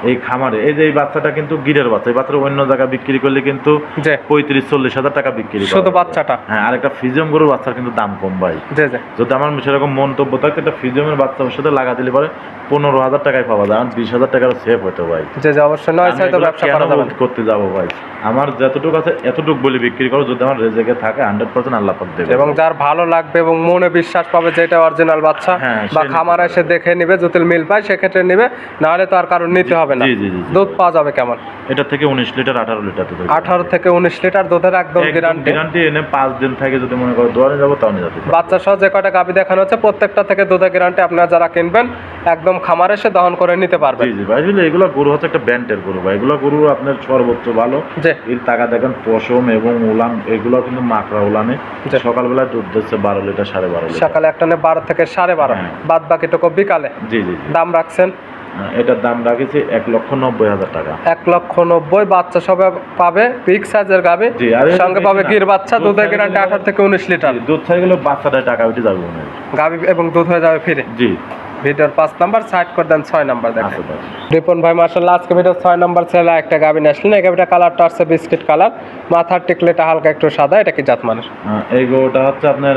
এই খামারে। এই যে এই বাচ্চাটা কিন্তু গিরের বাচ্চা। এই বাচ্চাটা অন্য জায়গায় বিক্রি করলে কিন্তু পঁয়ত্রিশ চল্লিশ হাজার টাকা বিক্রি শুধু বাচ্চাটা? হ্যাঁ আর একটা ফিজিয়াম গরুর বাচ্চার কিন্তু দাম কম ভাই। যদি আমার সেরকম মন্তব্য থাকে একটা ফিজিয়ামের বাচ্চা সাথে লাগা দিলে পরে পনেরো হাজার টাকায় পাওয়া যায়। বিশ হাজার টাকার সেভ হতো ভাই। অবশ্যই। নয় ব্যবসা করা যাবে করতে যাব ভাই? আমার যতটুকু আছে এতটুকু বলে বিক্রি করো। যদি আমার রেজেকে থাকে হান্ড্রেড পার্সেন্ট আল্লাহ পাক দেবে। এবং যার ভালো লাগবে এবং মনে বিশ্বাস পাবে যে এটা অরিজিনাল বাচ্চা হ্যাঁ, বা খামার এসে দেখে নিবে যদি মিল পায় সেক্ষেত্রে নিবে। নাহলে তো আর কারণ নিতে হবে না? জি, জি, জি, জি। দুধ পাওয়া যাবে কেমন? এটা থেকে উনিশ লিটার আঠারো লিটার দুধ আঠারো থেকে উনিশ লিটার দুধের একদম গ্যারান্টি গ্যারান্টি এনে পাঁচ দিন থেকে যদি মনে করো দোয়ারে যাব তাও নিয়ে যেতে বাচ্চা সহ যে কয়টা গাভি দেখানো হচ্ছে প্রত্যেকটা থেকে দুধের গ্যারান্টি আপনারা যারা কিনবেন একদম খামার এসে দহন করে নিতে পারবেন। জি জি ভাই এগুলো গরু হচ্ছে একটা ব্যান্ডের গরু ভাই। এগুলো গরু আপনার সর্বোচ্চ ভালো। এর টাকা দেখেন পশম এবং উলান এগুলো কিন্তু মাকড়া উলানে। সকালবেলা দুধ দিচ্ছে বারো লিটার সাড়ে বারো সকালে একটা নে বারো থেকে সাড়ে বারো। হ্যাঁ। বাদ বাকিটুকু বিকালে জি জি। দাম রাখছেন এটার দাম রাখেছি এক লক্ষ নব্বই হাজার টাকা। এক লক্ষ নব্বই বাচ্চা সবে পাবে বিগ সাইজের আর সঙ্গে পাবে। গির বাচ্চা দুধ দুধের গ্যারান্টি আঠারো থেকে উনিশ লিটার। দুধ হয়ে গেলে বাচ্চাটা টাকা উঠে যাবে। গাভি এবং দুধ হয়ে যাবে ফিরে। জি। ভিডিওর পাঁচ নাম্বার সাইড করে দেন ছয় নাম্বার দেখেন। আচ্ছা রিপন ভাই মার্শাল্লাহ আজকে ভিডিও ছয় নাম্বার ছেলে একটা নিয়ে আসলেন। এই গাভিটা কালারটা আসছে বিস্কিট কালার মাথার টিকলেটা হালকা একটু সাদা এটা কি জাত মানুষ এই গরুটা হচ্ছে আপনার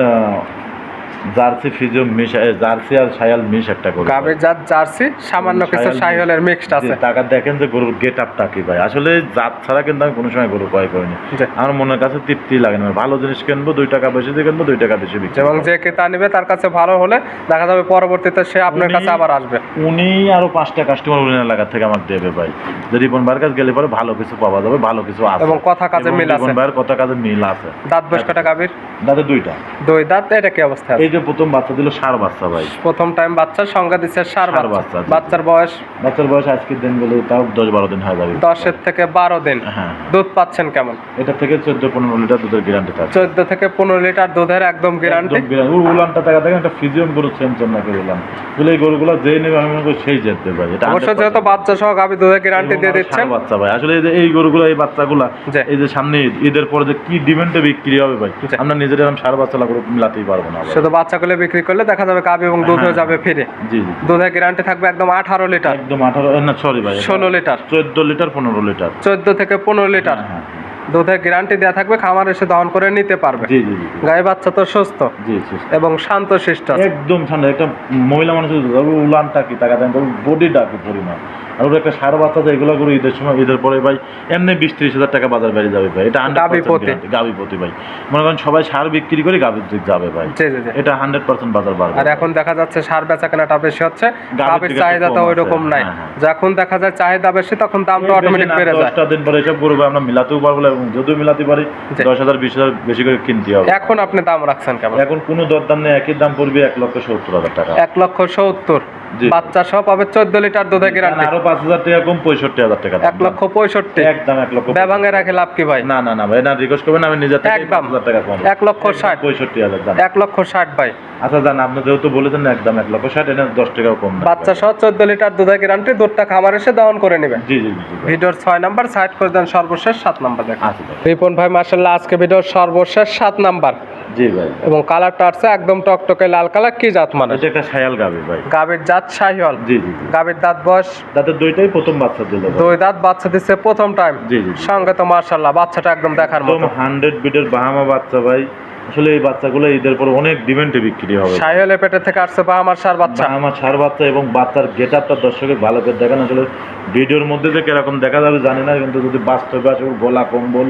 জার্সি ফিজিও মিশ জার্সি আর সায়াল মিশ একটা গরু গাভির জাত জার্সি সামান্য কিছু সাইহলের মিক্সড আছে। টাকা দেখেন যে গরুর গেট আপটা কি ভাই। আসলে জাত ছাড়া কিন্তু আমি কোনো সময় গরু ক্রয় করিনি। আমার মনের কাছে তৃপ্তি লাগে না। ভালো জিনিস কিনবো দুই টাকা বেশি দিয়ে কিনবো দুই টাকা বেশি বিক্রি এবং যে ক্রেতা নিবে তার কাছে ভালো হলে দেখা যাবে পরবর্তীতে সে আপনার কাছে আবার আসবে। উনি আরও পাঁচটা কাস্টমার উনি এলাকা থেকে আমাকে দেবে ভাই। যে রিপন ভাইয়ের কাছে গেলে পরে ভালো কিছু পাওয়া যাবে ভালো কিছু আছে। এবং কথা কাজে মিল আছে। রিপন ভাইয়ের কথা কাজে মিল আছে। দাঁত বয়স কটা গাভির দাদা দুইটা। দুই দাঁত এটা কি অবস্থা? এই যে প্রথম বাচ্চা দিল সার বাচ্চা ভাই। প্রথম টাইম বাচ্চার সংখ্যা দিচ্ছে সার বাচ্চা। বাচ্চা, বাচ্চার বয়স? বাচ্চার বয়স আজকের দিন গেলে তাও দশ বারো দিন হয়ে যাবে। দশের থেকে বারো দিন। হ্যাঁ দুধ পাচ্ছেন কেমন? এটা থেকে চোদ্দ পনেরো লিটার দুধের গ্যারান্টি থাকে। চোদ্দ থেকে পনেরো লিটার দুধের একদম গ্যারান্টি উলানটা টাকা দেখেন একটা ফিজিয়াম গরু সেম বলে এই গরুগুলো যে নেবে আমি মনে করি সেই যেতে এটা অবশ্য যেহেতু বাচ্চা সহ গাভি দুধের গ্যারান্টি দিয়ে দিচ্ছেন। বাচ্চা ভাই। আসলে এই যে এই গরুগুলো এই বাচ্চাগুলা। এই যে সামনে ঈদ ঈদের পরে যে কি ডিমান্ডে বিক্রি হবে ভাই। আমরা নিজেরা সার বাচ্চা মিলাতেই পারব না। ভাই। বাচ্চা বাচ্চাগুলো বিক্রি করলে দেখা যাবে গাভি এবং দুধ হয়ে হ্যাঁ। যাবে ফিরে। জি জি। দুধের গ্যারান্টি থাকবে একদম আঠারো লিটার। একদম আঠারো না সরি ভাই। ষোলো লিটার। চোদ্দ লিটার পনেরো লিটার। চোদ্দ থেকে পনেরো লিটার। হ্যাঁ, হ্যাঁ, দুধের গ্যারান্টি দেওয়া থাকবে খামার এসে দহন করে নিতে পারবে। জি জি গায়ে বাচ্চা তো সুস্থ। জি জি এবং শান্ত শিষ্ট একদম ঠান্ডা একটা মহিলা মানুষের উলানটা কি টাকা দেন বডিটা কি পরিমাণ? আর ওর একটা সার বাচ্চা আছে এগুলো করে ঈদের সময় ঈদের পরে ভাই এমনি বিশ ত্রিশ হাজার টাকা বাজার বেড়ে যাবে ভাই। এটা গাভী প্রতি। ভাই। মনে করেন সবাই সার বিক্রি করে দিক যাবে ভাই। এটা হান্ড্রেড পার্সেন্ট বাজার বাড়বে। আর এখন দেখা যাচ্ছে সার বেচা কেনাটা বেশি হচ্ছে গাভীর চাহিদা তো নাই। হ্যাঁ, হ্যাঁ। যখন দেখা যায় চাহিদা বেশি তখন দামটা এই অটোমেটিক বেড়ে যায়। দশটা দিন পরে এসব আমরা মিলাতেও পারব এবং যদিও মিলাতে পারি দশ হাজার বিশ হাজার বেশি করে কিনতে হবে। এখন আপনি দাম রাখছেন কেমন? এখন কোনো দরদাম নেই একই দাম পড়বে এক লক্ষ সত্তর হাজার টাকা। এক লক্ষ সত্তর। বাচ্চা সহ পাবে চোদ্দ লিটার দুধের গ্যারান্টি। আরও পাঁচ হাজার টাকা কম পঁয়ষট্টি হাজার টাকা এক লক্ষ পঁয়ষট্টি। একদম এক লক্ষ ব্যভাঙে রাখে লাভ কি ভাই? না না না ভাই না রিকোয়েস্ট করবেন আমি নিজে থেকে একদম। হাজার টাকা কম। এক লক্ষ ষাট। পঁয়ষট্টি হাজার দাম। এক লক্ষ ষাট ভাই। আচ্ছা জান আপনি যেহেতু বলেছেন একদম এক লক্ষ ষাট এটা দশ টাকাও কম বাচ্চা সহ চোদ্দ লিটার দুধের গ্যারান্টি দুধটা খামার এসে দহন করে নেবে জি জি ভিডিওর ছয় নাম্বার সাইড করে দেন সর্বশেষ সাত নাম্বার দেখেন। আচ্ছা ভাই। রিপন ভাই মার্শাল্লাহ আজকে ভিডিওর সর্বশেষ সাত নাম্বার। জি ভাই। এবং কালারটা আসছে একদম টকটকে লাল কালার কি জাত মানে? এটা একটা সায়াল গাবি ভাই। গাভীর জাত শাহিওয়াল। জি জি গাভীর দাঁত বয়স? তাদের দুইটাই প্রথম বাচ্চা দিল। দুই দাঁত বাচ্চা দিচ্ছে প্রথম টাইম জি। সঙ্গে তো মার্শাল্লাহ বাচ্চাটা একদম দেখার মতো। হান্ড্রেড বিটের বাহামা বাচ্চা ভাই। আসলে এই বাচ্চাগুলো ঈদের পর অনেক ডিমান্ডে বিক্রি হবে। শাহিওয়ালের পেটে থেকে আসছে বা আমার সার বাচ্চা। আমার সার বাচ্চা এবং বাচ্চার গেট আপটা দর্শকের ভালো করে দেখেন। আসলে ভিডিওর মধ্যে যে কীরকম দেখা যাবে জানি না কিন্তু যদি বাস্তবে আসে ওর গলা কম্বল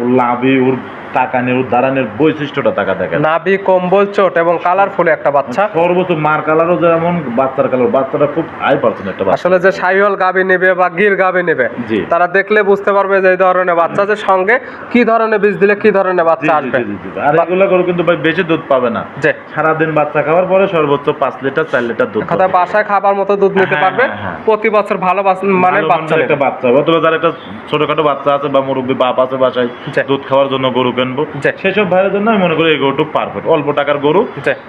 ওর লাভি ওর তাকানের দাঁড়ানের বৈশিষ্ট্যটা দেখেন। নাভি কম্বল চোট এবং কালারফুল একটা বাচ্চা। সর্বোচ্চ মার কালারও যেমন বাচ্চার কালার বাচ্চাটা খুব হাই পার্সেন্ট একটা আসলে যে গাভী নেবে বা গির গাভী নেবে তারা দেখলে বুঝতে পারবে যে এই ধরনের বাচ্চা যে সঙ্গে কি ধরনের বীজ দিলে কি ধরনের বাচ্চা আসবে। আর এগুলো গরু কিন্তু ভাই বেশি দুধ পাবে না। যে সারাদিন বাচ্চা খাওয়ার পরে সর্বোচ্চ পাঁচ লিটার চার লিটার দুধ কথা বাসায় খাবার মতো দুধ নিতে হ্যাঁ, পারবে হ্যাঁ, হ্যাঁ। প্রতি বছর ভালো ভালো বাচ্চা। একটা বাচ্চা। অথবা যার একটা ছোটখাটো বাচ্চা আছে বা মুরব্বী বাপ আছে বাসায় দুধ খাওয়ার জন্য গরু কিনবো সেসব ভাইয়ের জন্য আমি মনে করি এই পারফেক্ট অল্প টাকার গরু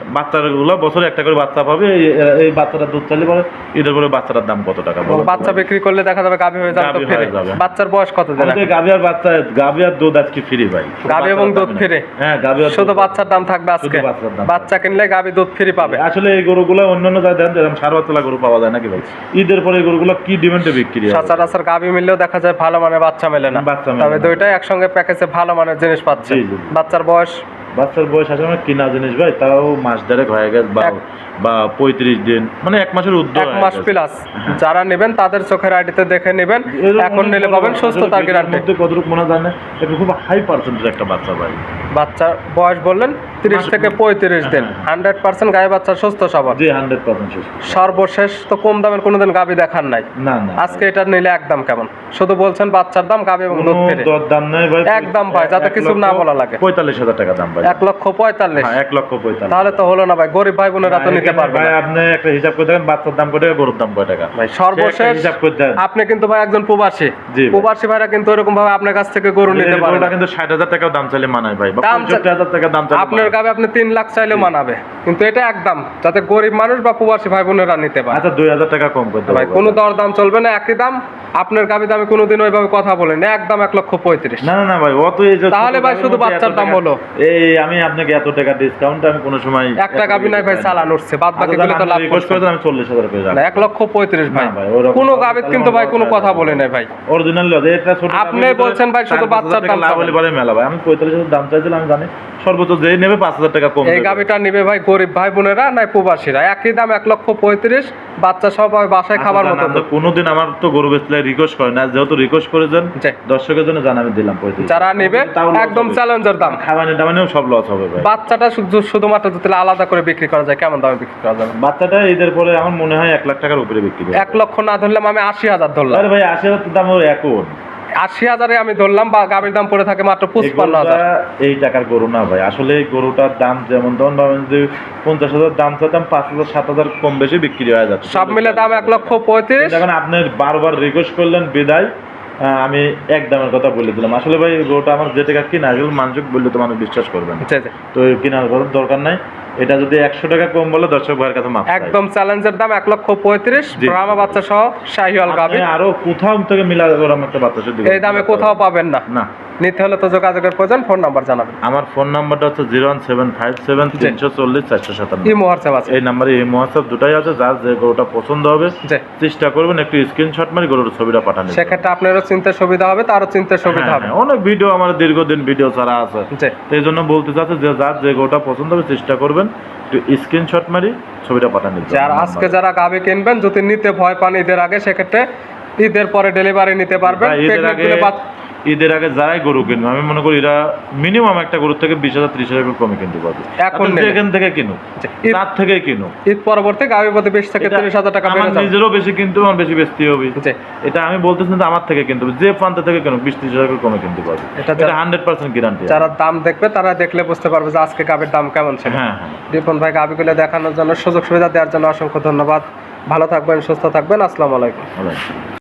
বাচ্চাগুলো বছরে একটা করে বাচ্চা পাবে এই- দুধ চাইলে পরে বাচ্চাটার দাম কত টাকা বাচ্চা বিক্রি করলে দেখা যাবে গাভী হয়ে যাবে হয়ে। বাচ্চার বয়স কত দিন গাভী আর বাচ্চা গাভী আর দুধ আজকে ফ্রি ভাই। গাভী এবং দুধ ফ্রি। হ্যাঁ গাভী শুধু বাচ্চার দাম থাকবে আজকে। বাচ্চা কিনলে গাভী দুধ ফ্রি পাবে। আসলে এই গরুগুলো অন্যান্য জায়গায় দেন যেরকম সার বাচ্চা গরু পাওয়া যায় নাকি ভাই? ঈদের পরে এই গরুগুলো কি ডিমান্ডে বিক্রি হবে সচরাচর গাভী মিললেও দেখা যায় ভালো মানের বাচ্চা মেলে না। তবে। দুইটাই একসঙ্গে প্যাকেজে ভালো মানের জিনিস পাচ্ছে জি। বাচ্চার বয়স বাচ্চার বয়স আসলে কিনা জিনিস ভাই তাও মাস দেড়েক হয়ে গেছে বা বা পঁয়ত্রিশ দিন। মানে এক মাসের উদ্যোগ এক মাস প্লাস যারা নেবেন তাদের চোখের আইডিতে দেখে নেবেন। এখন নিলে পাবেন সুস্থতার গ্যারান্টি মধ্যে কতটুকু মনে জানে? এটা খুব হাই পার্সেন্টের একটা বাচ্চা ভাই। বাচ্চার বয়স বললেন তিরিশ থেকে পঁয়ত্রিশ দিন। হান্ড্রেড পার্সেন্ট গায়ে বাচ্চা সুস্থ সবার। জি হান্ড্রেড পার্সেন্ট সর্বশেষ তো কম দামের কোনোদিন গাভী দেখার নাই। না না। আজকে এটা নিলে একদম কেমন? শুধু বলছেন বাচ্চার দাম গাভী এবং দুধ দাম নাই ভাই। একদম ভাই, যাতে কিছু না বলা লাগে। পঁয়তাল্লিশ হাজার টাকা দাম ভাই। এক লক্ষ পঁয়তাল্লিশ। হ্যাঁ এক লক্ষ পঁয়তাল্লিশ। তাহলে তো হলো না ভাই গরিব ভাই বোনেরা তো নিতে পারবে ভাই আপনি একটা হিসাব করে দেখেন বাচ্চার দাম টাকা গরুর দাম টাকা? ভাই সর্বশেষ হিসাব করে দেন। আপনি কিন্তু ভাই একজন প্রবাসী। প্রবাসী ভাইরা কিন্তু এরকম ভাবে আপনার কাছ থেকে গরু নিতে এই পারে না। কিন্তু ষাট হাজার টাকাও দাম চাইলে মানায় ভাই বা টাকা দাম চাইলে আপনার। গাবে আপনি তিন লাখ চাইলে মানাবে। কিন্তু এটা একদম যাতে গরিব মানুষ বা প্রবাসী ভাই বোনেরা নিতে পারে। আচ্ছা দুই হাজার টাকা কম করে দেবো ভাই কোনো দর দাম চলবে না একই দাম। আপনার গাবি দামে কোনোদিন ওইভাবে কথা বলেন। একদম এক লক্ষ পঁয়ত্রিশ। না না ভাই অত তাহলে ভাই শুধু বাচ্চার দাম টাকা- হলো। এই আমি আপনাকে এত টাকা ডিসকাউন্ট আমি কোনো সময় একটা গাবি নাই ভাই চালান উঠছে বাদ বাকি গুলো তো লাভ রিকোয়েস্ট করে আমি চল্লিশ হাজার করে না, এক লক্ষ পঁয়ত্রিশ ভাই। কোনো গাবিত কিন্তু ভাই কোনো কথা বলে নাই ভাই। অরিজিনাল এটা ছোট আপনি বলছেন ভাই শুধু বাচ্চার দাম লাভ। হলে মেলা ভাই। আমি পঁয়তাল্লিশ হাজার দাম চাইছিলাম আমি জানি। সর্বোচ্চ যেই নেবে পাঁচ হাজার টাকা কম এই গাবিটা নিবে ভাই গরিব ভাই বোনেরা নাই প্রবাসীরা। একই দাম এক লক্ষ পঁয়ত্রিশ বাচ্চা সব বাসায় খাবার আচ্ছা, মতো জান, আমরা কোনোদিন আমার তো গরু বেচলে রিকোয়েস্ট করে না যেহেতু রিকোয়েস্ট করেছেন। দর্শকের জন্য জান আমি দিলাম পঁয়ত্রিশ যারা নেবে একদম। চ্যালেঞ্জের দাম। খাওয়ানি টামানিও সব লস হবে ভাই। বাচ্চাটা শুধু শুধুমাত্র যদি আলাদা করে বিক্রি করা যায় কেমন দামে বিক্রি করা যাবে? বাচ্চাটা পরে আমার মনে হয় এক লাখ টাকার উপরে বিক্রি এক লক্ষ না ধরলাম আমি আশি হাজার ধরলাম। আরে ভাই আশি হাজার দাম এখন। আশি হাজারে আমি ধরলাম বা গাভীর দাম পড়ে থাকে মাত্র এই পঁচপান্ন হাজার। এই টাকার গরু না ভাই। আসলে গরুটার দাম যেমন তখন ভাবেন যে পঞ্চাশ হাজার দাম চাইতাম পাঁচ হাজার সাত হাজার কম বেশি বিক্রি হয়ে যাচ্ছে। সব মিলে দাম এক লক্ষ পঁয়ত্রিশ। দেখেন আপনি বারবার রিকোয়েস্ট করলেন বিদায়। আমি এক দামের কথা বলে দিলাম আসলে ভাই গরুটা আমার যে টাকা কিনা এগুলো মানুষ বললে তো মানুষ বিশ্বাস করবেন জি, জি। তো এই কেনার দরকার নাই। এটা যদি একশো টাকা কম বলে দর্শক ভাইয়ের কাছে মাপ একদম চ্যালেঞ্জের দাম এক লক্ষ পঁয়ত্রিশ। ব্রাহ্মা বাচ্চা সহ শাহিওয়াল গাভী। আরও কোথাও থেকে মিলা ওরকম একটা বাচ্চা এই দামে কোথাও পাবেন না। না। নিতে হলে তো যোগাযোগের প্রয়োজন ফোন নাম্বার জানাবেন। আমার ফোন নাম্বারটা হচ্ছে zero one seven five seven তিনশো চল্লিশ চারশো সাতান্ন। ইমো হোয়াটসঅ্যাপ আছে। এই নাম্বারে এই মহাসব দুটাই আছে যার যে গরুটা পছন্দ হবে চেষ্টা করবেন একটু স্ক্রিনশট মারি গরুর ছবিটা পাঠানো সেক্ষেত্রে আপনারও চিনতে সুবিধা হবে তারও চিনতে সুবিধা হবে। অনেক ভিডিও আমার দীর্ঘদিন ভিডিও ছাড়া আছে। এই জন্য বলতে চাচ্ছি যে যার যে গরুটা পছন্দ হবে চেষ্টা করবেন। একটু স্ক্রিনশট মারি ছবিটা পাঠান যার আজকে যারা গাভী কিনবেন যদি নিতে ভয় পান ঈদের আগে সেক্ষেত্রে ঈদের পরে ডেলিভারি নিতে পারবেন। ঈদের আগে যারাই গরু কিনবে আমি মনে করি এরা মিনিমাম একটা গরু থেকে বিশ হাজার ত্রিশ হাজার কমে কিনতে পারবে। এখন। যেখান থেকে কিনুক তার থেকে কিনো ঈদ পরবর্তী গাভী প্রতি বিশ থেকে তিরিশ হাজার টাকা আমার নিজেরও বেশি কিনতে আমার বেশি বেচতে হবে। এটা আমি বলতেছি না আমার থেকে কিনতে হবে। যে প্রান্ত থেকে কেন বিশ ত্রিশ হাজার কমে কিনতে পারবে। এটা হান্ড্রেড পার্সেন্ট গ্যারান্টি যারা দাম দেখবে তারা দেখলে বুঝতে পারবে যে আজকে গাভীর দাম কেমন ছিল। হ্যাঁ হ্যাঁ। রিপন ভাই গাভীগুলো দেখানোর জন্য সুযোগ সুবিধা দেওয়ার জন্য অসংখ্য ধন্যবাদ। ভালো থাকবেন সুস্থ থাকবেন। আসসালামু আলাইকুম।